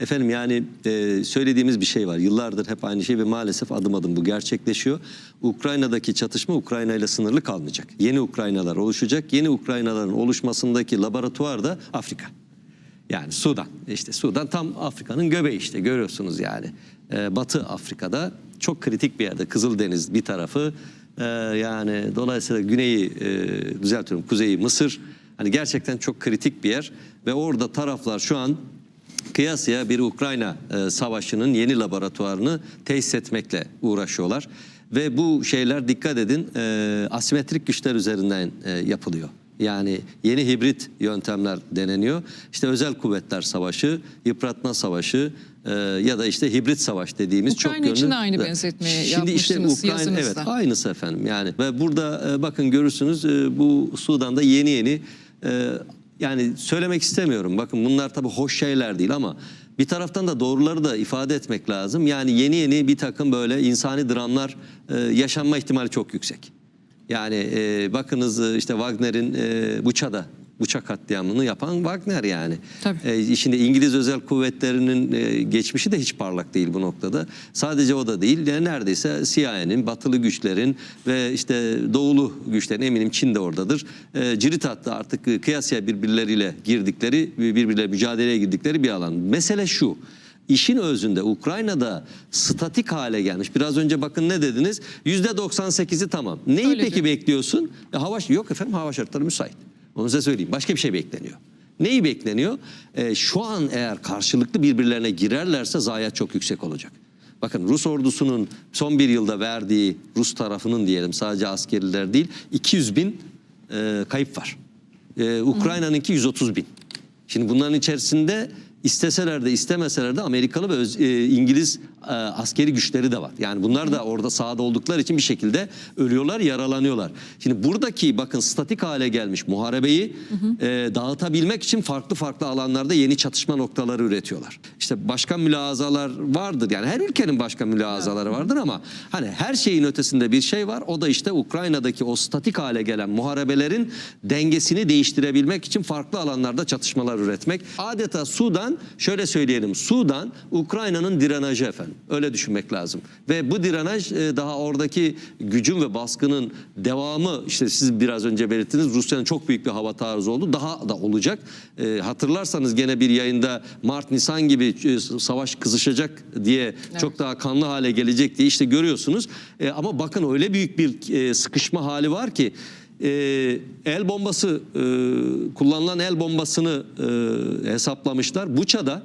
Efendim yani e, söylediğimiz bir şey var. Yıllardır hep aynı şey ve maalesef adım adım bu gerçekleşiyor. Ukrayna'daki çatışma Ukrayna ile sınırlı kalmayacak. Yeni Ukraynalar oluşacak. Yeni Ukraynaların oluşmasındaki laboratuvar da Afrika. Yani Sudan. İşte Sudan tam Afrika'nın göbeği işte görüyorsunuz yani. Ee, Batı Afrika'da çok kritik bir yerde. Kızıldeniz bir tarafı. Ee, yani dolayısıyla güneyi e, düzeltiyorum kuzeyi Mısır. Hani gerçekten çok kritik bir yer. Ve orada taraflar şu an kıyasıya bir Ukrayna e, savaşının yeni laboratuvarını tesis etmekle uğraşıyorlar. Ve bu şeyler dikkat edin e, asimetrik güçler üzerinden e, yapılıyor. Yani yeni hibrit yöntemler deneniyor. İşte özel kuvvetler savaşı, yıpratma savaşı e, ya da işte hibrit savaş dediğimiz çok Ukrayna için yönlü- de aynı benzetmeyi yapmıştınız Ukrayna evet aynısı efendim yani ve burada e, bakın görürsünüz e, bu Sudan'da yeni yeni e, yani söylemek istemiyorum bakın bunlar tabii hoş şeyler değil ama bir taraftan da doğruları da ifade etmek lazım. Yani yeni yeni bir takım böyle insani dramlar e, yaşanma ihtimali çok yüksek. Yani e, bakınız e, işte Wagner'in e, Buça'da Buça katliamını yapan Wagner yani. Tabii. E, şimdi İngiliz özel kuvvetlerinin e, geçmişi de hiç parlak değil bu noktada. Sadece o da değil. Yani neredeyse CIA'nin, batılı güçlerin ve işte doğulu güçlerin eminim Çin de oradadır. E, cirit hattı artık e, kıyasıya birbirleriyle girdikleri, birbirleriyle mücadeleye girdikleri bir alan. Mesele şu. İşin özünde Ukrayna'da statik hale gelmiş. Biraz önce bakın ne dediniz? %98'i tamam. Neyi Öyle peki diyor. bekliyorsun? E, hava yok efendim hava şartları müsait. Onu size söyleyeyim. Başka bir şey bekleniyor. Neyi bekleniyor? E, şu an eğer karşılıklı birbirlerine girerlerse zayiat çok yüksek olacak. Bakın Rus ordusunun son bir yılda verdiği Rus tarafının diyelim sadece askeriler değil 200 bin e, kayıp var. E, Ukrayna'nınki 130 bin. Şimdi bunların içerisinde isteseler de istemeseler de Amerikalı ve öz- e, İngiliz e, askeri güçleri de var. Yani bunlar da orada sahada oldukları için bir şekilde ölüyorlar, yaralanıyorlar. Şimdi buradaki bakın statik hale gelmiş muharebeyi e, dağıtabilmek için farklı farklı alanlarda yeni çatışma noktaları üretiyorlar. İşte başka mülazalar vardır. Yani her ülkenin başka mülazaları vardır ama hani her şeyin ötesinde bir şey var. O da işte Ukrayna'daki o statik hale gelen muharebelerin dengesini değiştirebilmek için farklı alanlarda çatışmalar üretmek. Adeta Sudan, şöyle söyleyelim, Sudan Ukrayna'nın direnajı efendim. Öyle düşünmek lazım. Ve bu direnaj e, daha oradaki gücün ve baskının devamı işte siz biraz önce belirttiniz Rusya'nın çok büyük bir hava taarruzu oldu. Daha da olacak. E, hatırlarsanız gene bir yayında Mart Nisan gibi e, savaş kızışacak diye çok daha kanlı hale gelecek diye işte görüyorsunuz. E, ama bakın öyle büyük bir e, sıkışma hali var ki e, el bombası e, kullanılan el bombasını e, hesaplamışlar. Buça'da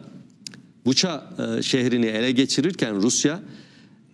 Buça e, şehrini ele geçirirken Rusya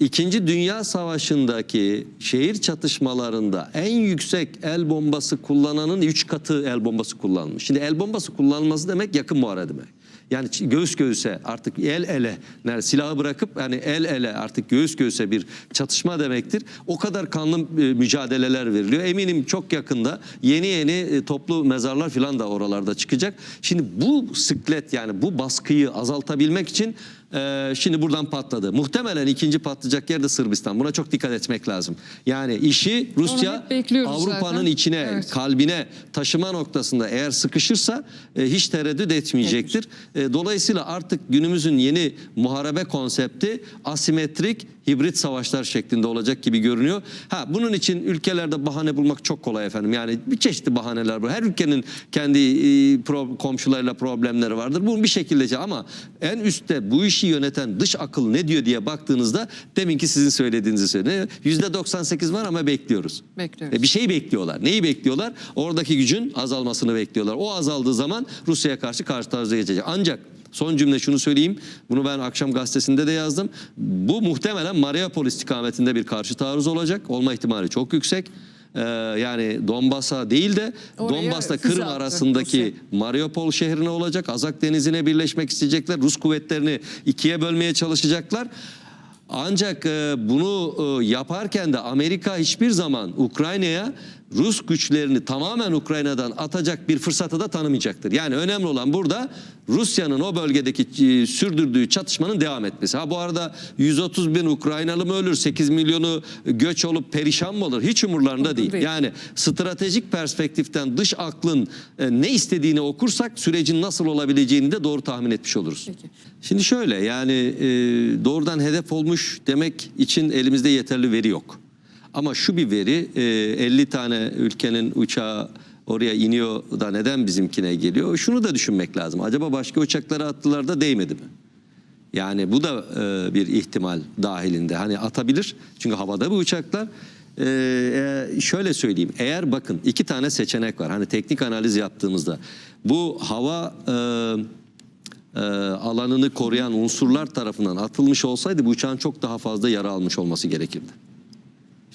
İkinci Dünya Savaşı'ndaki şehir çatışmalarında en yüksek el bombası kullananın 3 katı el bombası kullanmış. Şimdi el bombası kullanılması demek yakın muharebe demek. Yani göğüs göğüse artık el ele yani silahı bırakıp yani el ele artık göğüs göğüse bir çatışma demektir. O kadar kanlı e, mücadeleler veriliyor. Eminim çok yakında yeni yeni e, toplu mezarlar falan da oralarda çıkacak. Şimdi bu sıklet yani bu baskıyı azaltabilmek için e, şimdi buradan patladı. Muhtemelen ikinci patlayacak yer de Sırbistan. Buna çok dikkat etmek lazım. Yani işi Rusya Avrupa'nın içine Evet. kalbine taşıma noktasında eğer sıkışırsa e, hiç tereddüt etmeyecektir. E, dolayısıyla artık günümüzün yeni muharebe konsepti asimetrik hibrit savaşlar şeklinde olacak gibi görünüyor. Ha bunun için ülkelerde bahane bulmak çok kolay efendim. Yani bir çeşitli bahaneler var. Her ülkenin kendi e, pro- komşularıyla problemleri vardır. Bunun bir şekilde ama en üstte bu işi yöneten dış akıl ne diyor diye baktığınızda deminki sizin söylediğinizi söylüyor. %98 var ama bekliyoruz. Bekliyoruz. E, bir şey bekliyorlar. Neyi bekliyorlar? Oradaki gücün azalmasını bekliyorlar. O azaldığı zaman Rusya'ya karşı karşı geçecek. Ancak son cümle şunu söyleyeyim. Bunu ben akşam gazetesinde de yazdım. Bu muhtemelen Mariupol istikametinde bir karşı taarruz olacak. Olma ihtimali çok yüksek. Ee, yani Donbas'a değil de füze Kırım attı arasındaki Mariupol şehrine olacak. Azak Denizi'ne birleşmek isteyecekler. Rus kuvvetlerini ikiye bölmeye çalışacaklar. Ancak e, bunu e, yaparken de Amerika hiçbir zaman Ukrayna'ya Rus güçlerini tamamen Ukrayna'dan atacak bir fırsatı da tanımayacaktır. Yani önemli olan burada Rusya'nın o bölgedeki e, sürdürdüğü çatışmanın devam etmesi. Ha bu arada 130 bin Ukraynalı mı ölür, 8 milyonu göç olup perişan mı olur? Hiç umurlarında değil. değil. Yani stratejik perspektiften dış aklın e, ne istediğini okursak sürecin nasıl olabileceğini de doğru tahmin etmiş oluruz. Peki. Şimdi şöyle yani e, doğrudan hedef olmuş demek için elimizde yeterli veri yok. Ama şu bir veri e, 50 tane ülkenin uçağı oraya iniyor da neden bizimkine geliyor? Şunu da düşünmek lazım. Acaba başka uçaklara attılar da değmedi mi? Yani bu da e, bir ihtimal dahilinde. Hani atabilir çünkü havada bu uçaklar. E, e, şöyle söyleyeyim. Eğer bakın iki tane seçenek var. Hani teknik analiz yaptığımızda bu hava e, e, alanını koruyan unsurlar tarafından atılmış olsaydı bu uçağın çok daha fazla yara almış olması gerekirdi.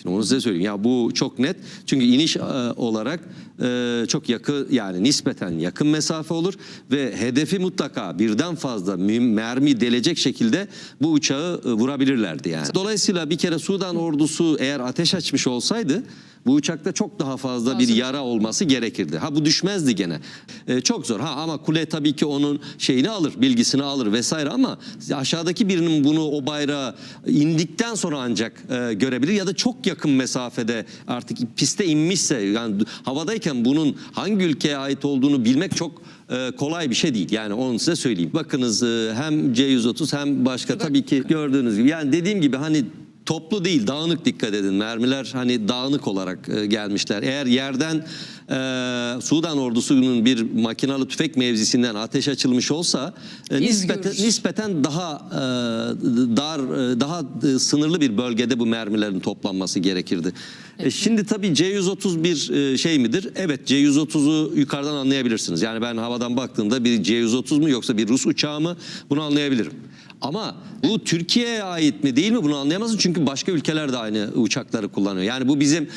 Şimdi onu size söyleyeyim. Ya bu çok net. Çünkü iniş e, olarak e, çok yakın yani nispeten yakın mesafe olur ve hedefi mutlaka birden fazla mermi delecek şekilde bu uçağı e, vurabilirlerdi yani. Dolayısıyla bir kere Sudan ordusu eğer ateş açmış olsaydı bu uçakta çok daha fazla bir yara olması gerekirdi. Ha bu düşmezdi gene. E, çok zor. Ha ama kule tabii ki onun şeyini alır, bilgisini alır vesaire ama aşağıdaki birinin bunu o bayrağı indikten sonra ancak e, görebilir ya da çok yakın mesafede artık piste inmişse yani havadayken bunun hangi ülkeye ait olduğunu bilmek çok e, kolay bir şey değil. Yani onu size söyleyeyim. Bakınız e, hem C130 hem başka tabii ki gördüğünüz gibi yani dediğim gibi hani Toplu değil, dağınık dikkat edin. Mermiler hani dağınık olarak e, gelmişler. Eğer yerden e, Sudan ordusunun bir makinalı tüfek mevzisinden ateş açılmış olsa e, nispeten, nispeten daha e, dar, e, daha e, sınırlı bir bölgede bu mermilerin toplanması gerekirdi. E, şimdi tabii C131 e, şey midir? Evet C130'u yukarıdan anlayabilirsiniz. Yani ben havadan baktığımda bir C130 mu yoksa bir Rus uçağı mı bunu anlayabilirim. Ama bu Türkiye'ye ait mi değil mi bunu anlayamazsın çünkü başka ülkeler de aynı uçakları kullanıyor. Yani bu bizim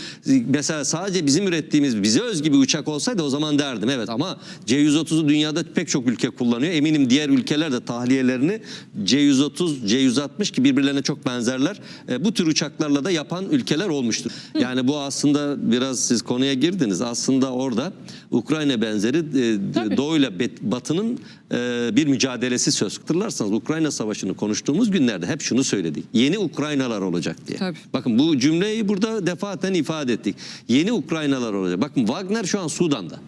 mesela sadece bizim ürettiğimiz bize özgü bir uçak olsaydı o zaman derdim evet ama C130'u dünyada pek çok ülke kullanıyor. Eminim diğer ülkeler de tahliyelerini C130, C160 ki birbirlerine çok benzerler. E, bu tür uçaklarla da yapan ülkeler olmuştur. Yani bu aslında biraz siz konuya girdiniz. Aslında orada Ukrayna benzeri e. Doğu'yla Bet- Batı'nın e, bir mücadelesi söz. Hatırlarsanız Ukrayna Savaşı'nı konuştuğumuz günlerde hep şunu söyledik. Yeni Ukraynalar olacak diye. Tabii. Bakın bu cümleyi burada defaten ifade ettik. Yeni Ukraynalar olacak. Bakın Wagner şu an Sudan'da.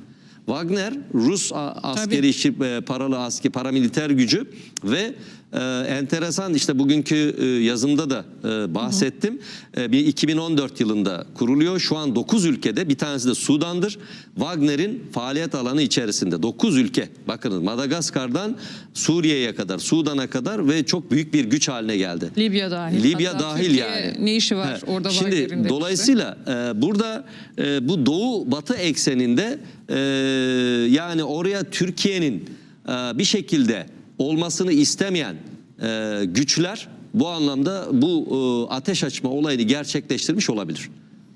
Wagner Rus askeri işi, e, paralı askeri paramiliter gücü ve e, enteresan işte bugünkü e, yazımda da e, bahsettim. E, bir 2014 yılında kuruluyor. Şu an 9 ülkede bir tanesi de Sudan'dır. Wagner'in faaliyet alanı içerisinde 9 ülke. Bakınız Madagaskar'dan Suriye'ye kadar, Sudan'a kadar ve çok büyük bir güç haline geldi. Libya dahil. Libya Hatta dahil Türkiye yani. Ne işi var Evet. orada Şimdi dolayısıyla e, burada e, bu doğu batı ekseninde e, yani oraya Türkiye'nin e, bir şekilde olmasını istemeyen e, güçler bu anlamda bu e, ateş açma olayını gerçekleştirmiş olabilir.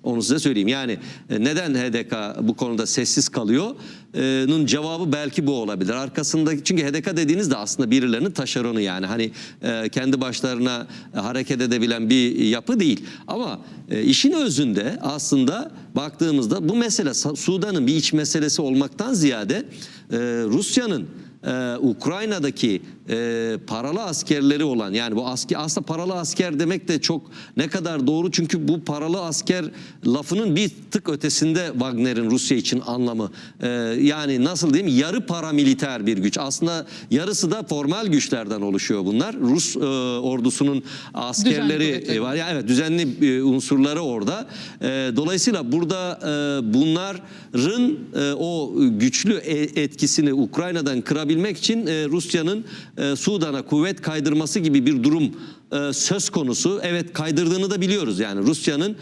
Onu size söyleyeyim. Yani e, neden HDK bu konuda sessiz kalıyor? E, Nun cevabı belki bu olabilir. Arkasındaki çünkü HDK dediğiniz de aslında birilerinin taşeronu yani. Hani e, kendi başlarına e, hareket edebilen bir yapı değil. Ama işin özünde aslında baktığımızda bu mesele Sudan'ın bir iç meselesi olmaktan ziyade Rusya'nın Ukrayna'daki e, paralı askerleri olan yani bu asker aslında paralı asker demek de çok ne kadar doğru. Çünkü bu paralı asker lafının bir tık ötesinde Wagner'in Rusya için anlamı. E, yani nasıl diyeyim? Yarı paramiliter bir güç. Aslında yarısı da formal güçlerden oluşuyor bunlar. Rus e, ordusunun askerleri e, var. Ya evet düzenli e, unsurları orada. E, dolayısıyla burada e, bunların e, o güçlü e- etkisini Ukrayna'dan kırabilmek için e, Rusya'nın e, Sudan'a kuvvet kaydırması gibi bir durum e, söz konusu. Evet kaydırdığını da biliyoruz. Yani Rusya'nın e,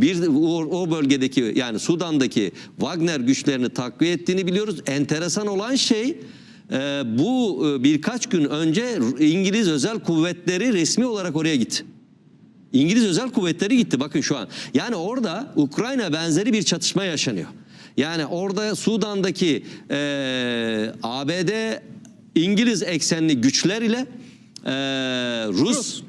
bir o, bölgedeki yani Sudan'daki Wagner güçlerini takviye ettiğini biliyoruz. Enteresan olan şey bu birkaç gün önce İngiliz özel kuvvetleri resmi olarak oraya gitti. İngiliz özel kuvvetleri gitti bakın şu an. Yani orada Ukrayna benzeri bir çatışma yaşanıyor. Yani orada Sudan'daki e, ABD İngiliz eksenli güçler ile e, Rus,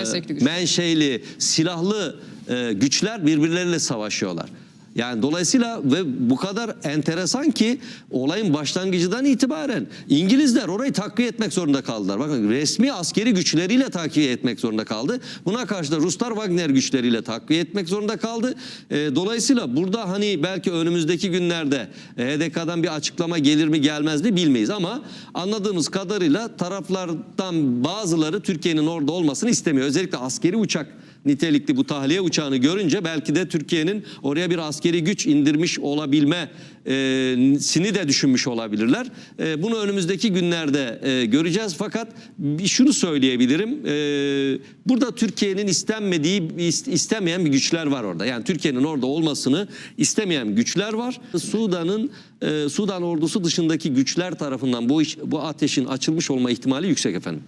Destekli e, menşeli silahlı e, güçler birbirleriyle savaşıyorlar. Yani dolayısıyla ve bu kadar enteresan ki olayın başlangıcından itibaren İngilizler orayı takviye etmek zorunda kaldılar. Bakın resmi askeri güçleriyle takviye etmek zorunda kaldı. Buna karşı da Ruslar Wagner güçleriyle takviye etmek zorunda kaldı. E, dolayısıyla burada hani belki önümüzdeki günlerde e, HDK'dan bir açıklama gelir mi gelmez mi bilmeyiz ama anladığımız kadarıyla taraflardan bazıları Türkiye'nin orada olmasını istemiyor. Özellikle askeri uçak nitelikli bu tahliye uçağını görünce belki de Türkiye'nin oraya bir askeri güç indirmiş olabilme e, sini de düşünmüş olabilirler. E, bunu önümüzdeki günlerde e, göreceğiz. Fakat şunu söyleyebilirim. Burada Türkiye'nin istenmediği, ist- istemeyen bir güçler var orada. Yani Türkiye'nin orada olmasını istemeyen güçler var. Sudan'ın Sudan ordusu dışındaki güçler tarafından bu iş, bu ateşin açılmış olma ihtimali yüksek efendim.